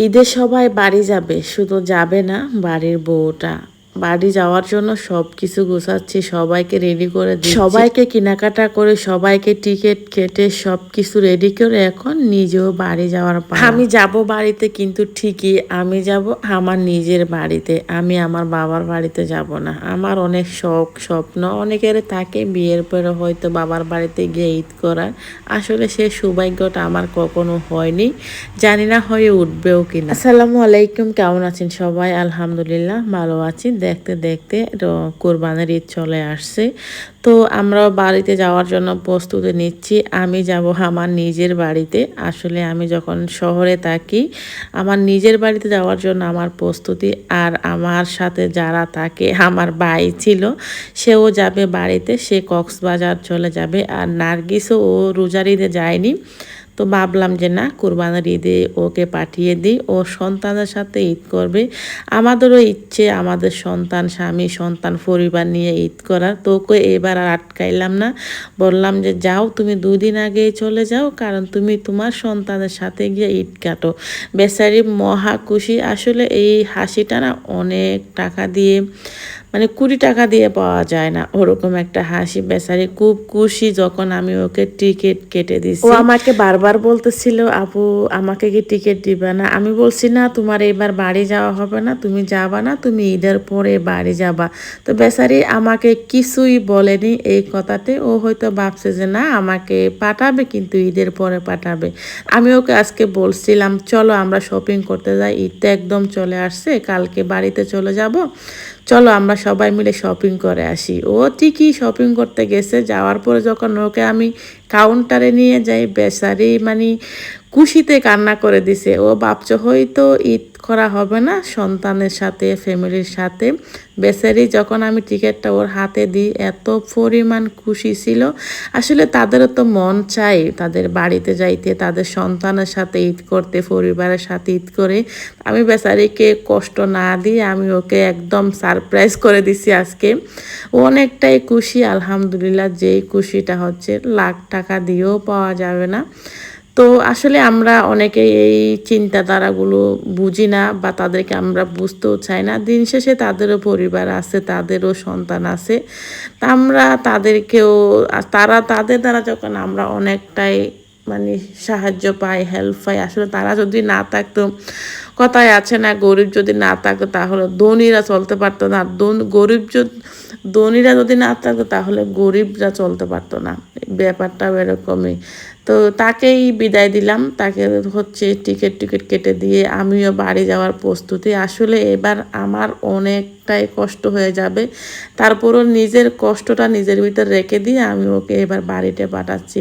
ঈদে সবাই বাড়ি যাবে শুধু যাবে না বাড়ির বউটা। বাড়ি যাওয়ার জন্য সব কিছু গোছাচ্ছি সবাইকে রেডি করে দিচ্ছি। সবাইকে কেনাকাটা করে সবাইকে টিকিট কেটে সব কিছু রেডি করে এখন নিজেও বাড়ি যাওয়ার। আমি যাব বাড়িতে কিন্তু ঠিকই আমি যাব আমার নিজের বাড়িতে আমি আমার বাবার বাড়িতে যাব না। আমার অনেক শখ স্বপ্ন অনেকের থাকে বিয়ের পরে হয়তো বাবার বাড়িতে গিয়ে ঈদ করার। আসলে সে সৌভাগ্যটা আমার কখনো হয়নি জানি না হয়ে উঠবেও কিনা। আসসালামু আলাইকুম কেমন আছেন সবাই? আলহামদুলিল্লাহ ভালো আছি। দেখতে দেখতে কোরবানির ঈদ চলে আসছে। তো আমরা বাড়িতে যাওয়ার জন্য প্রস্তুতি নিচ্ছি। আমি যাব আমার নিজের বাড়িতে। আসলে আমি যখন শহরে থাকি, আমার নিজের বাড়িতে যাওয়ার জন্য আমার প্রস্তুতি আর আমার সাথে যারা থাকে, আমার ভাই ছিল, সেও যাবে বাড়িতে। সে কক্সবাজার চলে যাবে। আর নার্গিসও ও রোজার ঈদে যায়নি। তো ভাবলাম যে না কোরবানির ঈদে ওকে পাঠিয়ে দিই। ও সন্তানের সাথে ঈদ করবে। আমাদেরও ইচ্ছে, আমাদের সন্তান, স্বামী, সন্তান, পরিবার নিয়ে ঈদ করার। তো ওকে এবার আর আটকাইলাম না। বললাম যে, যাও, তুমি দুদিন আগেই চলে যাও, কারণ তুমি তোমার সন্তানের সাথে গিয়ে ঈদ কাটো। বেচারি মহা খুশি। আসলে এই হাসিটা না অনেক টাকা দিয়ে মানে কুড়ি টাকা দিয়ে পাওয়া যায় না। ওরকম একটা হাসি বেচারি, খুব খুশি যখন আমি ওকে টিকিট কেটে দিছি। ও আমাকে বারবার বলতেছিল, আপু, আমাকে কি টিকিট দিবে না? আমি বলছি, না, তোমার এবার বাড়ি যাওয়া হবে না, তুমি যাবা না, তুমি ঈদের পরে বাড়ি যাবা। তো বেচারি আমাকে কিছুই বলেনি এই কথাতে। ও হয়তো ভাবছে যে, না, আমাকে পাঠাবে, কিন্তু ঈদের পরে পাঠাবে। আমি ওকে আজকে বলছিলাম, চলো আমরা শপিং করতে যাই ঈদ তো একদম চলে আসছে, কালকে বাড়িতে চলে যাব। চলো আমরা সবাই মিলে শপিং করে আসি। ও ঠিকই শপিং করতে গেছে, যাওয়ার পরে যখন ওকে আমি কাউন্টারে নিয়ে যাই বেসারি মানে খুশিতে কান্না করে দিছে। ও ভাবছে, হয়তো ঈদ করা হবে না সন্তানের সাথে, ফ্যামিলির সাথে। বেচারি যখন আমি টিকিটটা ওর হাতে দিই, এত পরিমাণ খুশি ছিল। আসলে তাদেরও তো মন চাই তাদের বাড়িতে যাইতে, তাদের সন্তানের সাথে ঈদ করতে, পরিবারের সাথে ঈদ করে। আমি বেচারিকে কষ্ট না দিয়ে আমি ওকে একদম সারপ্রাইজ করে দিছি আজকে। ও অনেকটাই খুশি, আলহামদুলিল্লাহ, যেই খুশিটা হচ্ছে, লাখ টাকা দিয়েও পাওয়া যাবে না। তো আসলে আমরা অনেকে এই চিন্তাধারাগুলো বুঝি না বা তাদেরকে আমরা বুঝতেও চাই না। দিন শেষে তাদেরও পরিবার আছে, তাদেরও সন্তান আছে। আমরা তাদেরকেও তারা তাদের দ্বারা যখন আমরা অনেকটাই মানে সাহায্য পাই হেল্প পাই, আসলে তারা যদি না থাকতো কথায় আছে না, গরিব যদি না থাকতো তাহলে ধনীরা চলতে পারতো না। গরিব যদি ধনীরা যদি না থাকতো তাহলে গরিবরা চলতে পারতো না। ব্যাপারটাও এরকমই। তো তাকেই বিদায় দিলাম। তাকে হচ্ছে টিকিট টিকিট কেটে দিয়ে আমিও বাড়ি যাওয়ার প্রস্তুতি। আসলে এবার আমার অনেকটাই কষ্ট হয়ে যাবে। তারপরও নিজের কষ্টটা নিজের ভিতর রেখে দিয়ে আমি ওকে এবার বাড়িতে পাঠাচ্ছি।